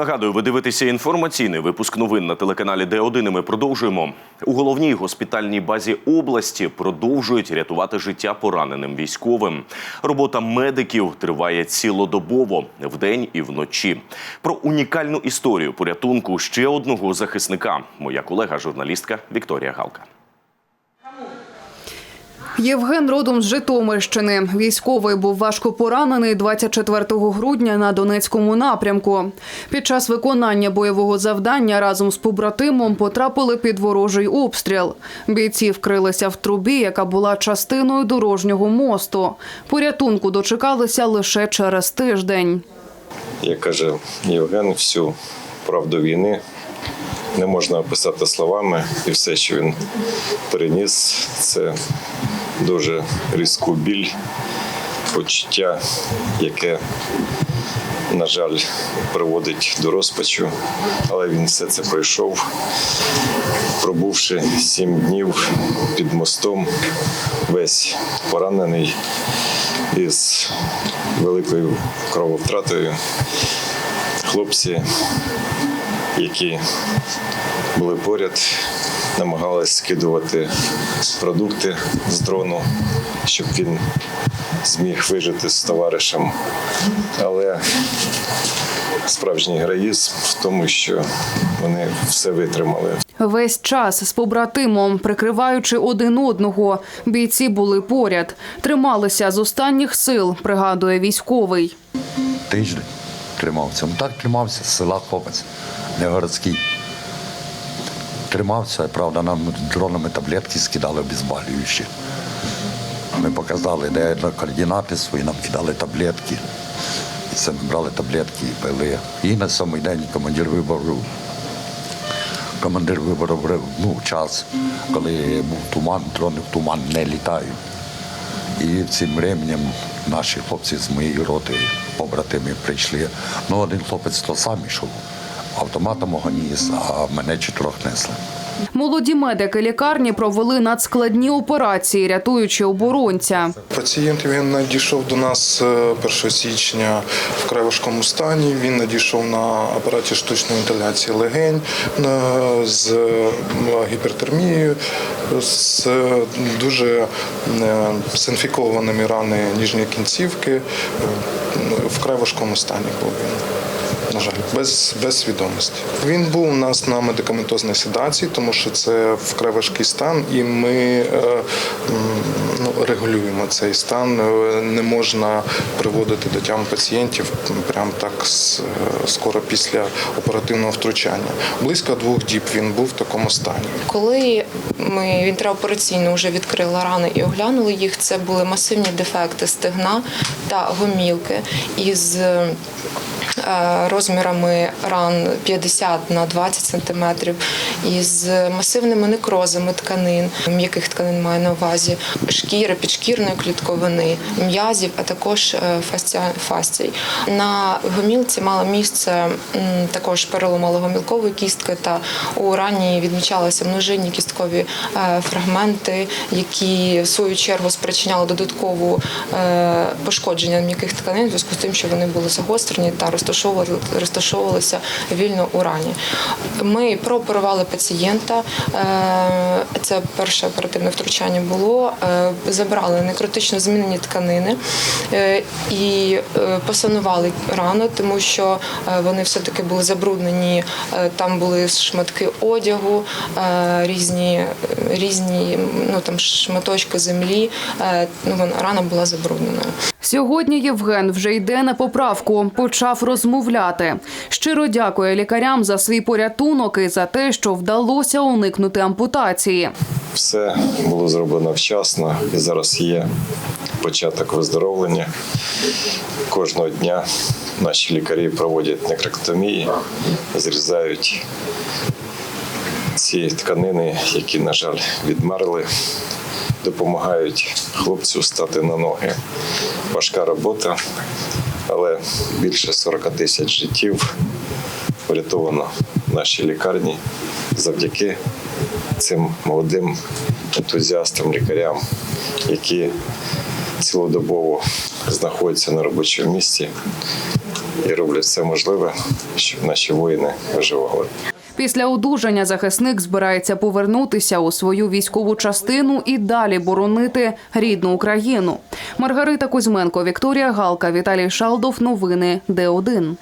Нагадую, ви дивитеся інформаційний випуск новин на телеканалі Д1. і Ми продовжуємо у головній госпітальній базі області. Продовжують рятувати життя пораненим військовим. Робота медиків триває цілодобово вдень і вночі. Про унікальну історію порятунку ще одного захисника. Моя колега, журналістка Вікторія Галка. Євген родом з Житомирщини. Військовий був важко поранений 24 грудня на Донецькому напрямку. Під час виконання бойового завдання разом з побратимом потрапили під ворожий обстріл. Бійці вкрилися в трубі, яка була частиною дорожнього мосту. Порятунку дочекалися лише через тиждень. як каже Євген, всю правду війни не можна описати словами, і все, що він переніс, це дуже різку біль, почуття, яке, на жаль, приводить до розпачу, але він все це пройшов, пробувши сім днів під мостом, весь поранений із великою крововтратою. Хлопці, які були поряд, намагались скидувати продукти з дрону, щоб він зміг вижити з товаришем. Але справжній героїзм в тому, що вони все витримали. Весь час з побратимом, прикриваючи один одного, бійці були поряд, трималися з останніх сил, пригадує військовий. тиждень тримався. Ну так тримався з села хлопець, не городський. Тримався, правда, нам дронами таблетки скидали обезболюючі. Ми показали, де координати свої, нам кидали таблетки. І це ми брали таблетки і пили. І на сьомий день командир вибору. Командир вибору ну, час, коли був туман, дрони в туман не літають. І цим временем наші хлопці з моєї роти, побратими, прийшли. Ну, один хлопець то сам ішов, автоматом мого ніс, а мене чотирьох несли. Молоді медики лікарні провели надскладні операції, рятуючи оборонця. Пацієнт він надійшов до нас е, 1 січня в край важкому стані. Він надійшов на апараті штучної вентиляції легень е, з е, гіпертермією, з е, дуже е, синфікованими рани ніжньої кінцівки. Е, В край важкому стані був він. На жаль, без, без свідомості. Він був у нас на медикаментозній седації, тому що це вкрай важкий стан, і ми е, ну, регулюємо цей стан. Е, Не можна приводити до тями пацієнтів прямо так е, скоро після оперативного втручання. Близько двох діб він був в такому стані. Коли ми інтраопераційно вже відкрили рани і оглянули їх, це були масивні дефекти стегна та гомілки із розмірами ран 50 на 20 сантиметрів, із масивними некрозами тканин, м'яких тканин маю на увазі, шкіри, підшкірної клітковини, м'язів, а також е, фасцій. На гомілці мало місце також перелом малогомілкової кістки, та у рані відмічалися множинні кісткові е, фрагменти, які в свою чергу спричиняли додаткову е, пошкодження м'яких тканин в зв'язку з тим, що вони були загострені та розташовувалися вільно у рані. Ми прооперували пацієнта. е, Це перше оперативне втручання було. е, Забрали некротично змінені тканини е, і посанували рану, тому що вони все-таки були забруднені. Там були шматки одягу, різні, різні ну, там, шматочки землі. Ну, рана була забрудненою. Сьогодні Євген вже йде на поправку, почав розмовляти. Щиро дякує лікарям за свій порятунок і за те, що вдалося уникнути ампутації. Все було зроблено вчасно і зараз є початок виздоровлення. Кожного дня наші лікарі проводять некректомії, зрізають ці тканини, які, на жаль, відмерли, допомагають хлопцю стати на ноги. Важка робота, але більше 40 тисяч життів врятовано в нашій лікарні завдяки цим молодим ентузіастам, лікарям, які цілодобово знаходяться на робочому місці і роблять все можливе, щоб наші воїни виживали. Після одужання захисник збирається повернутися у свою військову частину і далі боронити рідну Україну. Маргарита Кузьменко, Вікторія Галка, Віталій Шалдов. Новини Д1.